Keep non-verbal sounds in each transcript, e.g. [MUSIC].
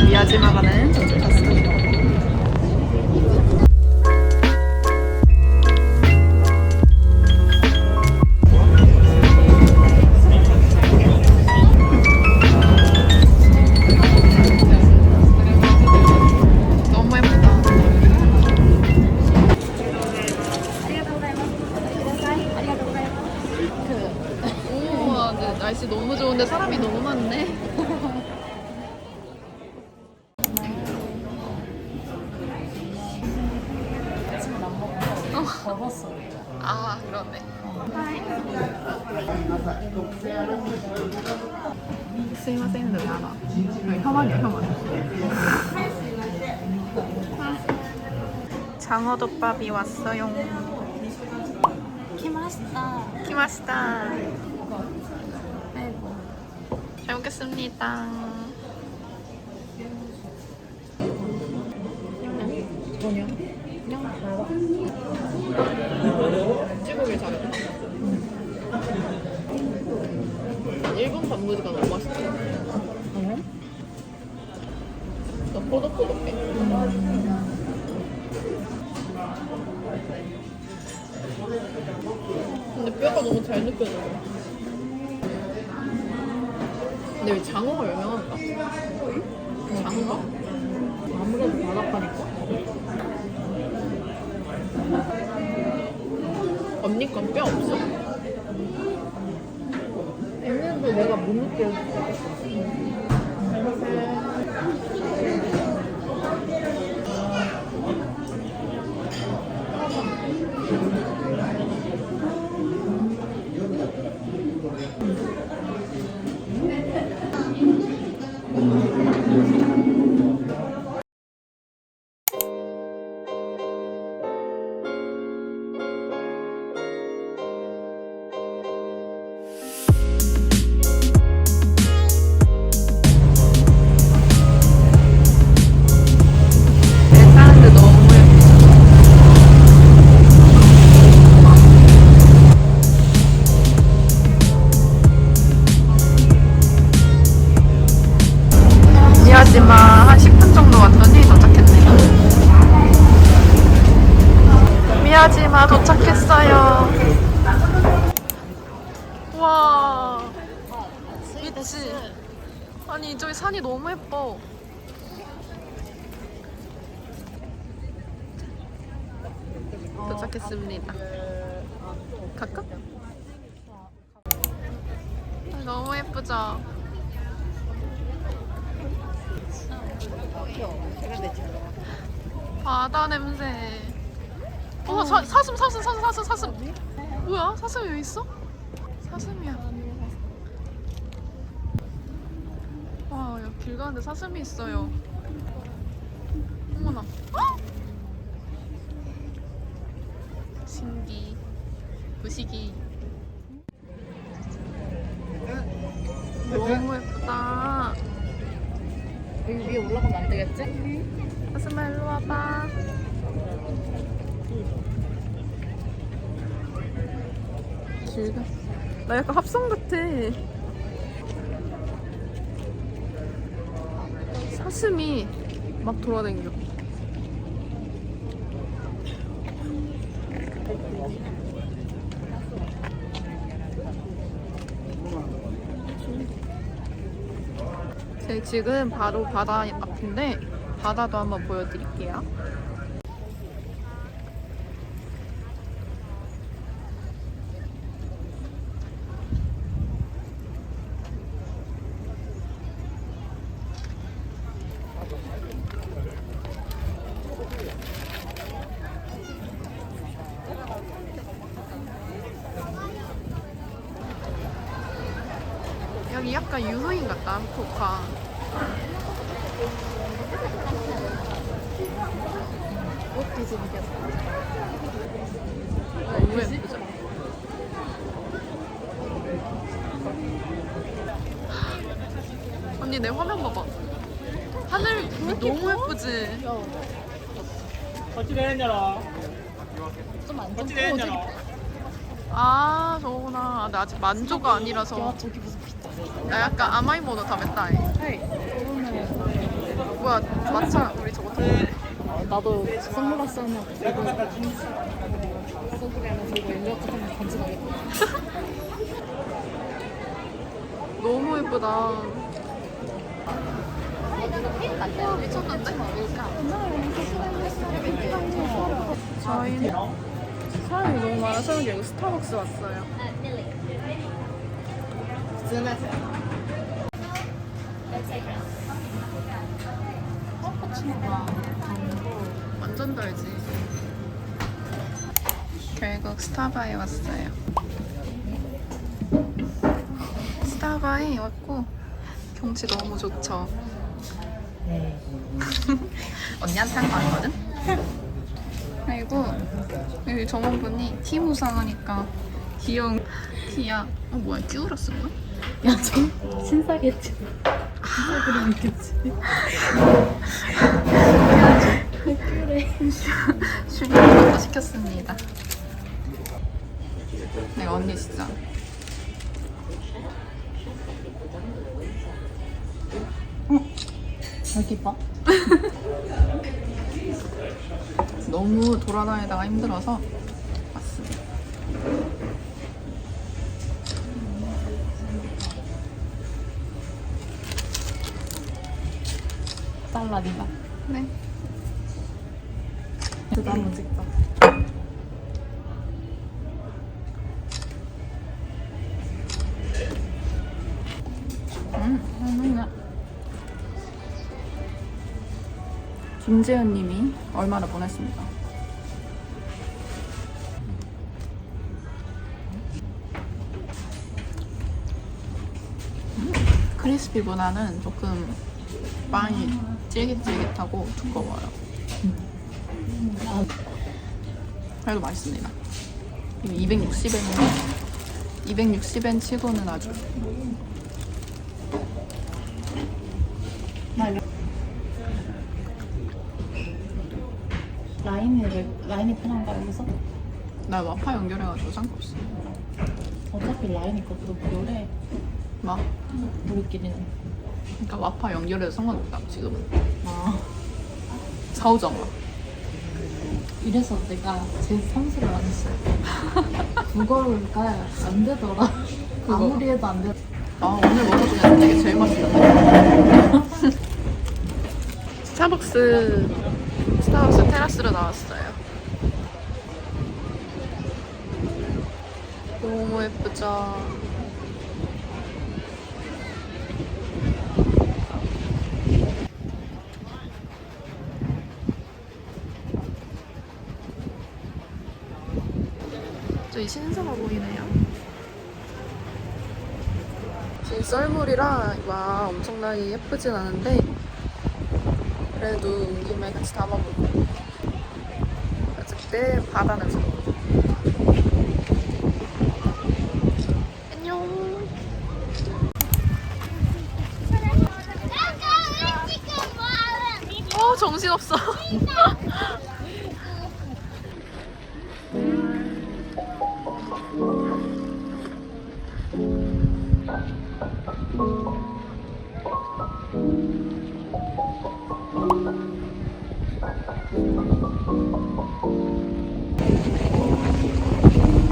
저는 미야지마 가는 전철 그, 탔습니다. 날씨 너무 좋은데 사람이 너무 많네. 접었어. 아 그러네. 알아? 혐한이야 혐한. 장어덮밥이 왔어요. 키마시다. 키마시다. 아이고. 잘 먹겠습니다. 뭐냐? 그냥 봐봐. 찌고기 잘했다. 일본 단무지가 너무 맛있어. 응? 너 꼬독꼬독해. 근데 뼈가 너무 잘 느껴져. 근데 왜 장어가 유명한가? 장어가? 아무래도 바닷가니까. 건뼈 없어? 있는데 내가 못 느껴. 산이 너무 예뻐. 도착했습니다. 갈까? 아, 너무 예쁘죠? 바다 냄새. 어, 사, 사슴, 사슴, 사슴, 사슴, 사슴. 뭐야? 사슴이 왜 있어? 사슴이야. 와, 여기 길 가는데 사슴이 있어요. 어머나. 헉! 신기, 부시기. 너무 예쁘다. 여기 위에 올라가면 안 되겠지? 사슴아 일로 와봐. 길가. 나 약간 합성 같아. 사슴이 막 돌아다녀. 저희 지금 바로 바다 앞인데 바다도 한번 보여드릴게요. 여기 약간 유후인 같다, 후쿠오카. 옷 뒤집겠어. 너무 예쁘죠? 언니 내 화면 봐봐. 하늘 너무 예쁘지? 아 저거구나. 아, 근데 아직 만조가 아니라서 야 저기 무슨 비타. 나 약간 아마이 모노 다메타이. 저번에 뭐야 마차 우리 저거 어, 나도 선글라스 하냐고 들고 선글라스 들고 인력 같은 거 간지나겠다. 너무 예쁘다. 와 미쳤는데? 저희는 사람이 너무 많아서 여기 스타벅스 왔어요. 완전 달지. 결국 스타바에 왔어요. 스타바에 왔고 경치 너무 좋죠. 네. [LAUGHS] 언니한테 한 거 아니거든? [LAUGHS] 그리고 여기 점원분이 티 무상 하니까 귀여운 티야. 어 뭐야 끼우라 쓴 거야? 야, 저 신사겠지. 신사 그림 있겠지. 그래. 슈리한 것도 시켰습니다. 내가 언니 진짜 여기 봐. [LAUGHS] 너무 돌아다니다가 힘들어서 왔습니다. 살라디가. 네. 저도 한번 찍자. 김재현 님이 얼마나 보냈습니다. 음, 크리스피보다는 조금 빵이 쫄깃쫄깃하고 두꺼워요. 아, 그래도 맛있습니다. 260엔, 260엔 치고는 아주 나 이거. 라인이 왜, 라인이 편한가, 여기서? 나 와파 연결해가지고 상관없어. 어차피 라인이 것도 무료래. 막 우리끼리는. 그러니까 와파 연결해도 상관없다 지금은. 아. 사오잖아. 이래서 내가 제 삼수를 안 했어. [LAUGHS] 그거가 안 되더라. 그거. 아무리 해도 안 돼. 아 오늘 먹어보면 이게 제일 맛있다. [LAUGHS] 스타벅스 스타벅스 테라스로 나왔어요. 너무 예쁘죠. 저기 신사가 보이네요. 지금 썰물이라 와 엄청나게 예쁘진 않은데 그래도 온 김에 같이 담아보고. 어쨌든 바다는 좀. 안녕. 어 정신없어 [LAUGHS]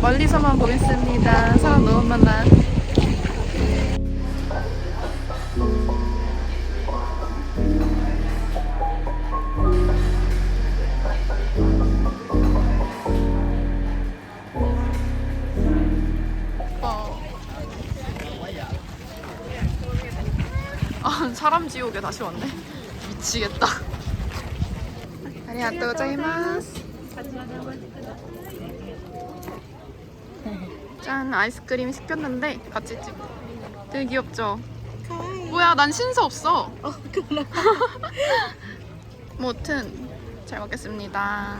멀리서만 보겠습니다 사람 너무 많아 어. 아, 사람 지옥에 다시 왔네. 미치겠다. 아리가또 고자이마스. 짠 아이스크림 시켰는데 같이 찍. 되게 귀엽죠? 뭐야 난 신서 없어. 어, 그럼. [LAUGHS] 뭐튼 잘 먹겠습니다.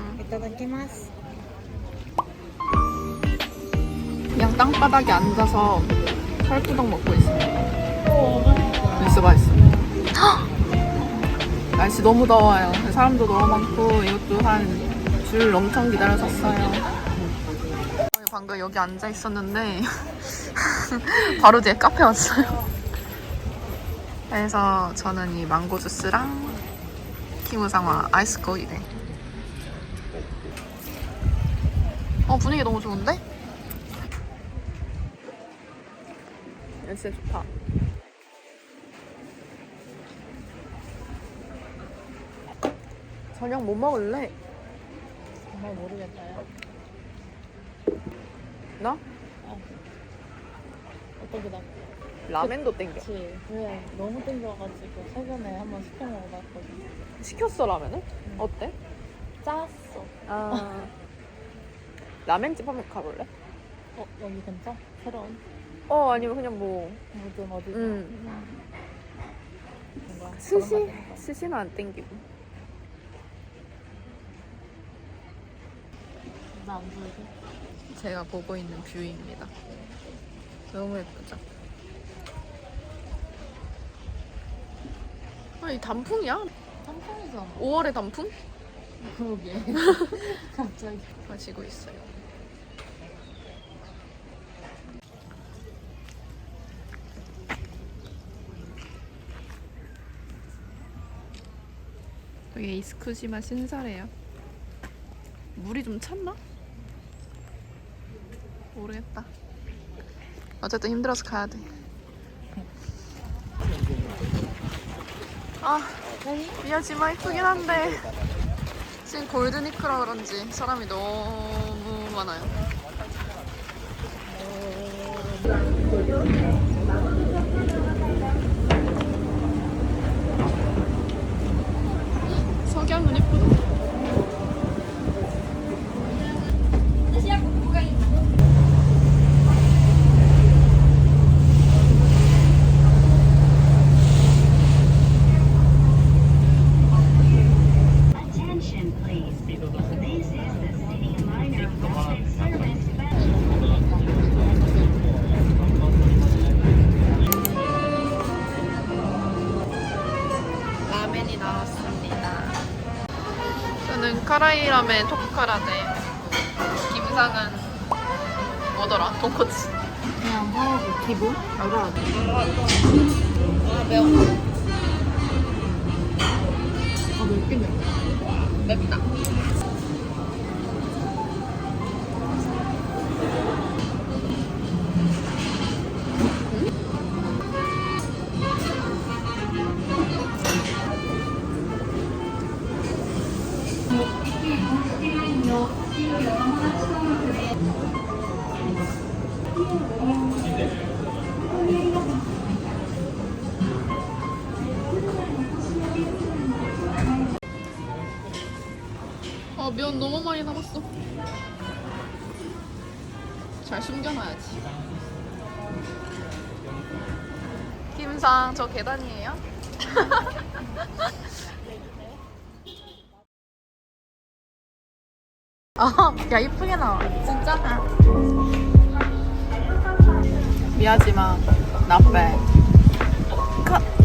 그냥 땅바닥에 앉아서 살구동 먹고 있어요. 진짜 맛있어. 날씨 너무 더워요. 사람도 너무 많고 이것도 한 줄 엄청 기다려 섰어요. 방금 여기 앉아 있었는데 [LAUGHS] 바로 뒤에 카페 왔어요. 그래서 저는 이 망고 주스랑 키무상화 아이스 코이네. 어 분위기 너무 좋은데? 날씨 좋다. 저녁 뭐 먹을래? 정말 모르겠어요. 나? 어떻게 나? 라멘도 땡겨. 그치. 왜 너무 땡겨가지고 최근에 한번 시켜 먹어봤거든. 시켰어 라면을? 어때? 짰어. 아 [LAUGHS] 라멘집 한번 가볼래? 어 여기 괜찮? 새로운 어 아니면 그냥 뭐 무슨 어디? 음. 뭔가 스시. 스시는 안 땡기고 나 안 보이게. 제가 보고 있는 뷰입니다 너무 예쁘죠? 아이 단풍이야? 깜짝이잖아. 5월의 단풍? 그러게. [LAUGHS] 갑자기. 마시고 있어요 여기 이스쿠시마 신사래요 물이 좀 찼나? 모르겠다 어쨌든 힘들어서 가야 돼 아, 미야지마 이쁘긴 한데 지금 골드니크라 그런지 사람이 너무 많아요. 석양은 예쁘다. 저는 카라이 라멘 토쿠카라데. 김상은 뭐더라? 돈코츠. 그냥 하고 기분? 알아. 아 매워. 아 맵긴 맵. 맵다. 잘 숨겨놔야지. 김상, 저 계단이에요? 아, [LAUGHS] 야, 이쁘게 나와. 진짜? 미야지마, 나빼. 컷.